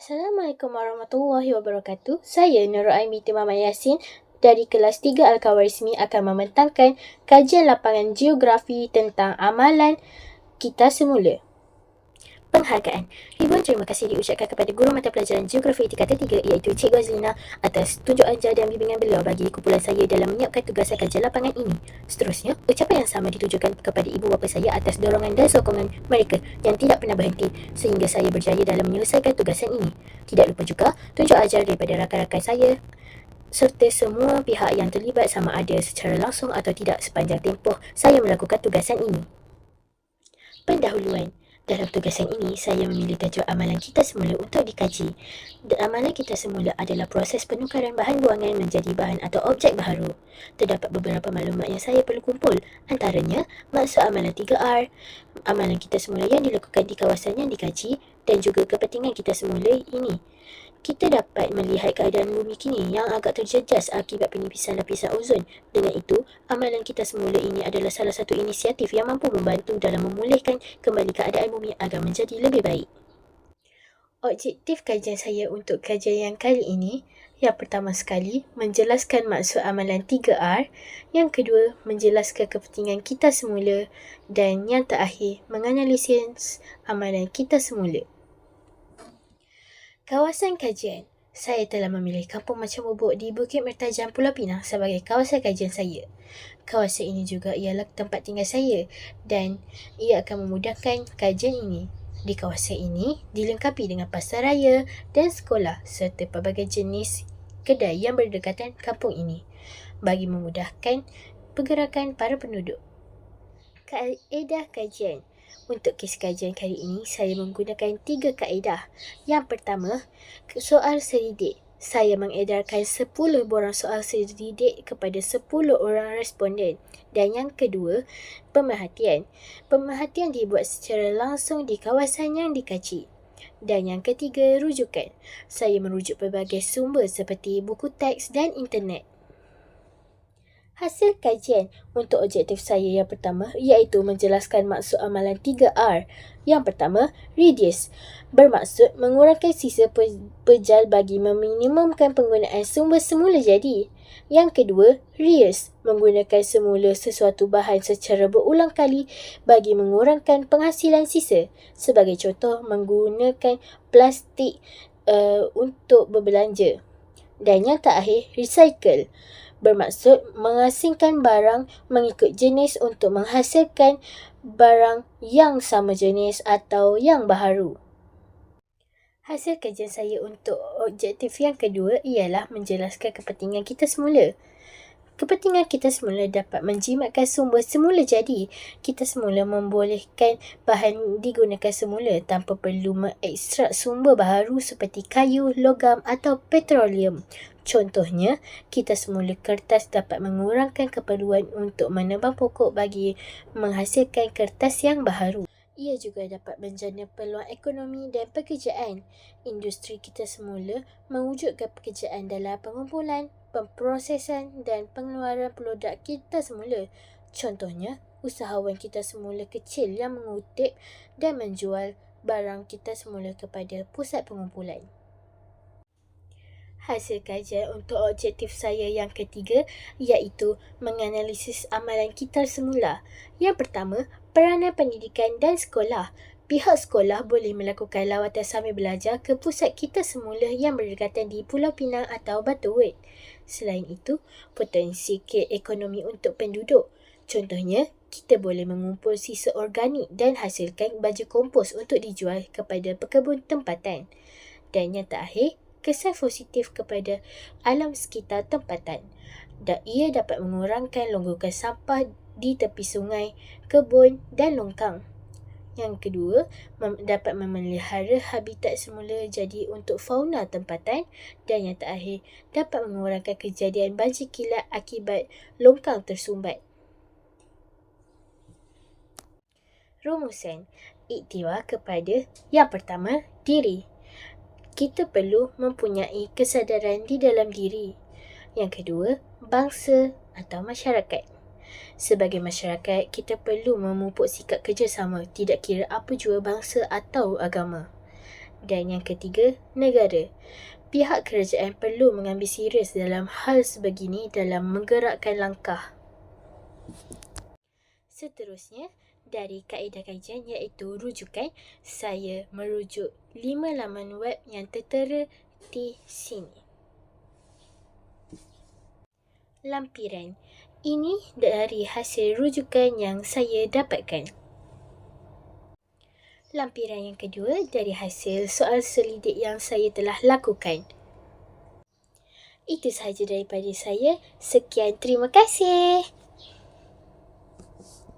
Assalamualaikum warahmatullahi wabarakatuh. Saya Nurul Aimiti Mama Yasin dari kelas 3 Al-Kawarismi akan membentangkan kajian lapangan geografi tentang amalan kita semula. Penghargaan. Ribuan terima kasih diucapkan kepada guru mata pelajaran Geografi Tingkatan 3 iaitu Cikgu Azlina atas tunjuk ajar dan bimbingan beliau bagi kumpulan saya dalam menyiapkan tugasan kajian lapangan ini. Seterusnya, ucapan yang sama ditujukan kepada ibu bapa saya atas dorongan dan sokongan mereka yang tidak pernah berhenti sehingga saya berjaya dalam menyelesaikan tugasan ini. Tidak lupa juga tunjuk ajar daripada rakan-rakan saya serta semua pihak yang terlibat sama ada secara langsung atau tidak sepanjang tempoh saya melakukan tugasan ini. Pendahuluan dalam tugasan ini, saya memilih tajuk amalan kita semula untuk dikaji. Amalan kita semula adalah proses penukaran bahan buangan menjadi bahan atau objek baharu. Terdapat beberapa maklumat yang saya perlu kumpul. Antaranya, maksud amalan 3R, amalan kita semula yang dilakukan di kawasan yang dikaji dan juga kepentingan kita semula ini kita dapat melihat keadaan bumi kini yang agak terjejas akibat penipisan lapisan ozon. Dengan itu, amalan kita semula ini adalah salah satu inisiatif yang mampu membantu dalam memulihkan kembali keadaan bumi agar menjadi lebih baik. Objektif kajian saya untuk kajian yang kali ini yang pertama sekali, menjelaskan maksud amalan 3R. Yang kedua, menjelaskan kepentingan kita semula. Dan yang terakhir, menganalisis amalan kita semula. Kawasan kajian. Saya telah memilih kampung macam bubuk di Bukit Mertajam Pulau Pinang sebagai kawasan kajian saya. Kawasan ini juga ialah tempat tinggal saya dan ia akan memudahkan kajian ini. Di kawasan ini dilengkapi dengan pasar raya dan sekolah serta pelbagai jenis kedai yang berdekatan kampung ini bagi memudahkan pergerakan para penduduk. Kaedah kajian untuk kes kajian kali ini, saya menggunakan tiga kaedah. Yang pertama, soal seridik. Saya mengedarkan 10 borang soal seridik kepada 10 orang responden. Dan yang kedua, pemerhatian. Pemerhatian dibuat secara langsung di kawasan yang dikaji. Dan yang ketiga, rujukan. Saya merujuk pelbagai sumber seperti buku teks dan internet. Hasil kajian untuk objektif saya yang pertama iaitu menjelaskan maksud amalan 3R. Yang pertama, reduce bermaksud mengurangkan sisa pejal bagi meminimumkan penggunaan sumber semula jadi. Yang kedua, reuse menggunakan semula sesuatu bahan secara berulang kali bagi mengurangkan penghasilan sisa. Sebagai contoh, menggunakan plastik uh, untuk berbelanja. Dan yang terakhir, recycle bermaksud mengasingkan barang mengikut jenis untuk menghasilkan barang yang sama jenis atau yang baharu. Hasil kajian saya untuk objektif yang kedua ialah menjelaskan kepentingan kita semula. Kepentingan kita semula dapat menjimatkan sumber semula jadi. Kita semula membolehkan bahan digunakan semula tanpa perlu mengekstrak sumber baharu seperti kayu, logam atau petroleum. Contohnya, kita semula kertas dapat mengurangkan keperluan untuk menebang pokok bagi menghasilkan kertas yang baharu. Ia juga dapat menjana peluang ekonomi dan pekerjaan. Industri kita semula mewujudkan pekerjaan dalam pengumpulan, pemprosesan dan pengeluaran produk kita semula. Contohnya, usahawan kita semula kecil yang mengutip dan menjual barang kita semula kepada pusat pengumpulan. Hasil kajian untuk objektif saya yang ketiga iaitu menganalisis amalan kita semula. Yang pertama, peranan pendidikan dan sekolah. Pihak sekolah boleh melakukan lawatan sambil belajar ke pusat kita semula yang berdekatan di Pulau Pinang atau Batu Wet. Selain itu, potensi ekonomi untuk penduduk. Contohnya, kita boleh mengumpul sisa organik dan hasilkan baju kompos untuk dijual kepada pekebun tempatan. Dan yang terakhir, kesan positif kepada alam sekitar tempatan. Dan ia dapat mengurangkan longgokan sampah di tepi sungai, kebun dan longkang. Yang kedua, mem- dapat memelihara habitat semula jadi untuk fauna tempatan dan yang terakhir, dapat mengurangkan kejadian banjir kilat akibat longkang tersumbat. Rumusan iktiwa kepada yang pertama, diri. Kita perlu mempunyai kesadaran di dalam diri. Yang kedua, bangsa atau masyarakat. Sebagai masyarakat, kita perlu memupuk sikap kerjasama tidak kira apa jua bangsa atau agama. Dan yang ketiga, negara. Pihak kerajaan perlu mengambil serius dalam hal sebegini dalam menggerakkan langkah. Seterusnya, dari kaedah kajian iaitu rujukan, saya merujuk lima laman web yang tertera di sini. Lampiran. Ini dari hasil rujukan yang saya dapatkan. Lampiran yang kedua dari hasil soal selidik yang saya telah lakukan. Itu sahaja daripada saya. Sekian, terima kasih.